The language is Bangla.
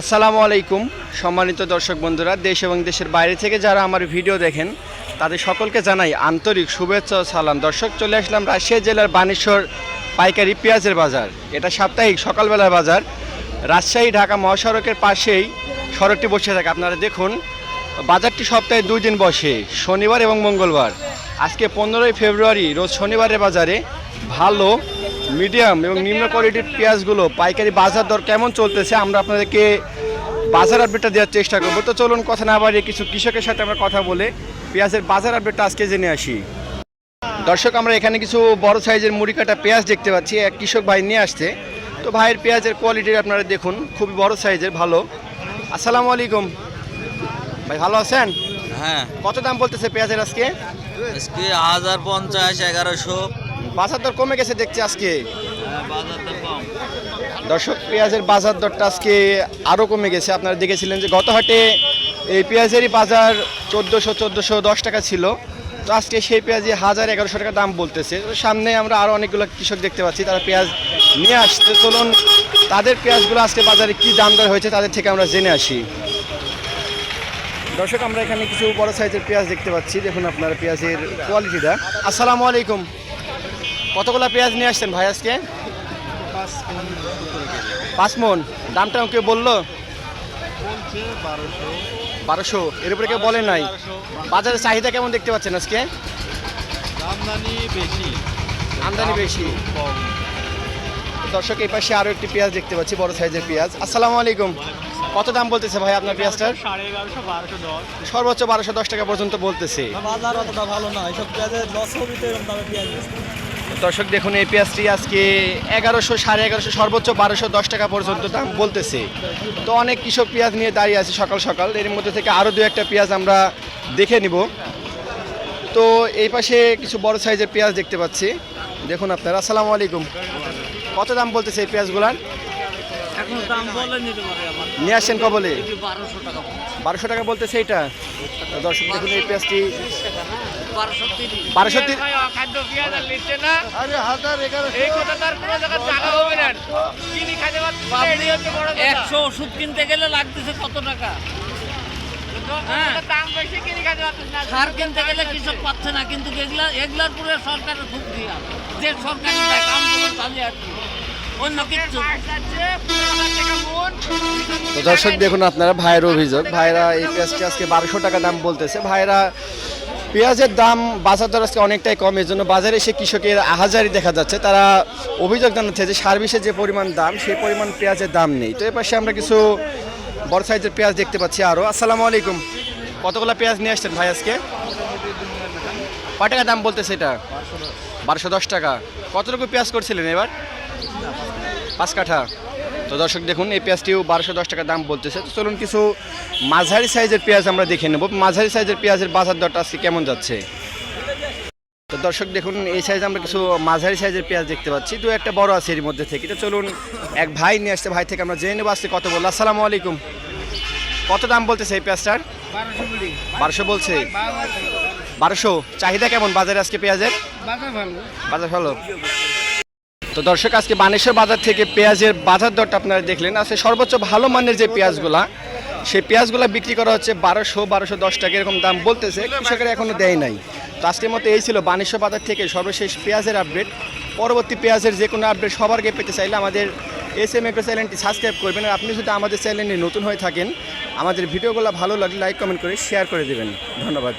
আসসালামু আলাইকুম, সম্মানিত দর্শক বন্ধুরা, দেশ এবং দেশের বাইরে থেকে যারা আমার ভিডিও দেখেন, তাদের সকলকে জানাই আন্তরিক শুভেচ্ছা ও সালাম। দর্শক, চলে আসলাম রাজশাহী জেলার বানেশ্বর পাইকারি পেঁয়াজের বাজার। এটা সাপ্তাহিক সকালবেলার বাজার। রাজশাহী ঢাকা মহাসড়কের পাশেই সড়কটি বসে থাকে। আপনারা দেখুন, বাজারটি সপ্তাহে দুই দিন বসে, শনিবার এবং মঙ্গলবার। আজকে পনেরোই ফেব্রুয়ারি, রোজ শনিবারের বাজারে ভালো মিডিয়াম এবং নিম্ন কোয়ালিটির পেঁয়াজগুলো পাইকারি বাজার দর কেমন চলতেছে আমরা আপনাদেরকে বাজার আপডেটটা দেওয়ার চেষ্টা করব। তো চলুন কথা না বাড়িয়ে কিছু কৃষকের সাথে আমরা কথা বলে পেঁয়াজের বাজার আপডেটটা আজকে জেনে আসি। দর্শক আমরা এখানে কিছু বড় সাইজের মুড়ি কাটা পেঁয়াজ দেখতে পাচ্ছি এক কৃষক ভাই নিয়ে আসছে। তো ভাইয়ের পেঁয়াজের কোয়ালিটি আপনারা দেখুন খুবই বড় সাইজের ভালো। আসসালামু আলাইকুম। ভাই ভালো আছেন? হ্যাঁ। কত দাম বলতেছে পেঁয়াজের আজকে? আজকে হাজার পঞ্চাশ এগারোশো। বাজার দর কমে গেছে দেখছি আজকে। দর্শক, পেঁয়াজের বাজার দরটা আজকে আরও কমে গেছে। আপনারা দেখেছিলেন যে গত হাটে এই পেঁয়াজেরই বাজার চোদ্দোশো চোদ্দোশো দশ টাকা ছিল। তো আজকে সেই পেঁয়াজে হাজার এগারোশো টাকা দাম বলতেছে। তো সামনে আমরা আরও অনেকগুলো কৃষক দেখতে পাচ্ছি, তারা পেঁয়াজ নিয়ে আসতে চলুন, তাদের পেঁয়াজগুলো আজকে বাজারে কি দাম দর হয়েছে তাদের থেকে আমরা জেনে আসি। দর্শক, আমরা এখানে কিছু বড় সাইজের পেঁয়াজ দেখতে পাচ্ছি। দেখুন আপনার পেঁয়াজের কোয়ালিটিটা। আসসালামু আলাইকুম। কতগুলো পেঁয়াজ নিয়ে আসছেন ভাই আজকে? পাঁচ মন। দামটা কেউ বলল? বারোশো। এর উপরে কেউ বলে নাই। বাজারের চাহিদা কেমন দেখতে পাচ্ছেন আজকে? আমদানি বেশি। আমদানি বেশি। দর্শক এই পাশে আরও একটি পেঁয়াজ দেখতে পাচ্ছি বড় সাইজের পেঁয়াজ। আসসালামু আলাইকুম। কত দাম বলতেছে ভাই আপনার পেঁয়াজটার? সাড়ে এগারোশো বারোশো দশ। সর্বোচ্চ বারোশো দশ টাকা পর্যন্ত বলতেছে। বাজার অতটা ভালো না এইসব পেঁয়াজের লস হবে তো এরকম দামে পেঁয়াজ। দর্শক দেখুন এই পেঁয়াজটি আজকে এগারোশো সাড়ে এগারোশো সর্বোচ্চ বারোশো দশ টাকা পর্যন্ত দাম বলতেছে। তো অনেক কৃষক পেঁয়াজ নিয়ে দাঁড়িয়ে আছে সকাল সকাল। এর মধ্যে থেকে আরও দু একটা পেঁয়াজ আমরা দেখে নিব। তো এই পাশে কিছু বড় সাইজের পেঁয়াজ দেখতে পাচ্ছি। দেখুন আপনারা আসসালামু আলাইকুম। কত দাম বলতেছে এই পেঁয়াজগুলার? নিয়ে আসছেন কবলে। বারোশো টাকা বলতেছে এটা দর্শক দেখুন এই পেঁয়াজটি বারোশো তিরিশ খাদ্য পেঁয়াজ আর নিচ্ছে না? আরে হাজার এই কথা তার কোনো জায়গায় জায়গা হবে না। কিনি খাইতে পারছে না, এটাই হচ্ছে বড় কথা। একশো ওষুধ কিনতে গেলে লাগতেছে কত টাকা? হ্যাঁ। দাম বেশি কিনি খাইতে পারছিস না। সার কিনতে গেলে কৃষক পাচ্ছে না কিন্তু এগুলা এগুলার পুরো সরকারের খুব দিয়া। যে সরকার। তো দর্শক দেখুন আপনারা ভাইয়ের অভিযোগ। ভাইরা এই পেঁয়াজটি আজকে বারোশো টাকা দাম বলতেছে। ভাইরা পেঁয়াজের দাম বাজার দর আজকে অনেকটাই কম, এর জন্য বাজারে এসে কৃষকের আহাজারি দেখা যাচ্ছে। তারা অভিযোগ জানাচ্ছে যে সার্ভিসের যে পরিমাণ দাম, সেই পরিমাণ পেঁয়াজের দাম নেই। তো এর পাশে আমরা কিছু বড় সাইজের পেঁয়াজ দেখতে পাচ্ছি আরও আসসালামু আলাইকুম। কতগুলো পেঁয়াজ নিয়ে আসছেন ভাই আজকে? কয় টাকা দাম বলতেছে এটা? বারোশো দশ টাকা। কতটুকু পেঁয়াজ করছিলেন এবার? পাঁচ কাঠা। তো দর্শক দেখুন এই পেঁয়াজটিও বারোশো দশ টাকা দাম বলতেছে। তো চলুন কিছু মাঝারি সাইজের পেঁয়াজ আমরা দেখে নেব। মাঝারি সাইজের পেঁয়াজের বাজার দরটা আজকে কেমন যাচ্ছে? তো দর্শক দেখুন এই সাইজ আমরা কিছু মাঝারি সাইজের পেঁয়াজ দেখতে পাচ্ছি। দু একটা বড় আছে এর মধ্যে থেকে। তো চলুন এক ভাই নিয়ে আসছে। ভাই থেকে আমরা জেনে নেব আজকে কত বলল। আসসালামু আলাইকুম। কত দাম বলতেছে এই পেঁয়াজটার? বারোশো বলছে। বারোশো। চাহিদা কেমন বাজারে আজকে পেঁয়াজের? বাজার ভালো। তো দর্শক, আজকে বানেশ্বর বাজার থেকে পেঁয়াজের বাজার দরটা আপনারা দেখলেন। আজকে সর্বোচ্চ ভালো মানের যে পেঁয়াজগুলা, সেই পেঁয়াজগুলা বিক্রি করা হচ্ছে বারোশো বারোশো দশ টাকা, এরকম দাম বলতেছে। কৃষকেরা এখনও দেয় নাই। তো আজকের মতো এই ছিল বানেশ্বর বাজার থেকে সর্বশেষ পেঁয়াজের আপডেট। পরবর্তী পেঁয়াজের যে কোনো আপডেট সবার আগে পেতে চাইলে আমাদের এস এম এগ্রো চ্যানেলটি সাবস্ক্রাইব করবেন আর আপনি যদি আমাদের চ্যানেলে নতুন হয়ে থাকেন, আমাদের ভিডিওগুলো ভালো লাগলে লাইক কমেন্ট করে শেয়ার করে দেবেন। ধন্যবাদ।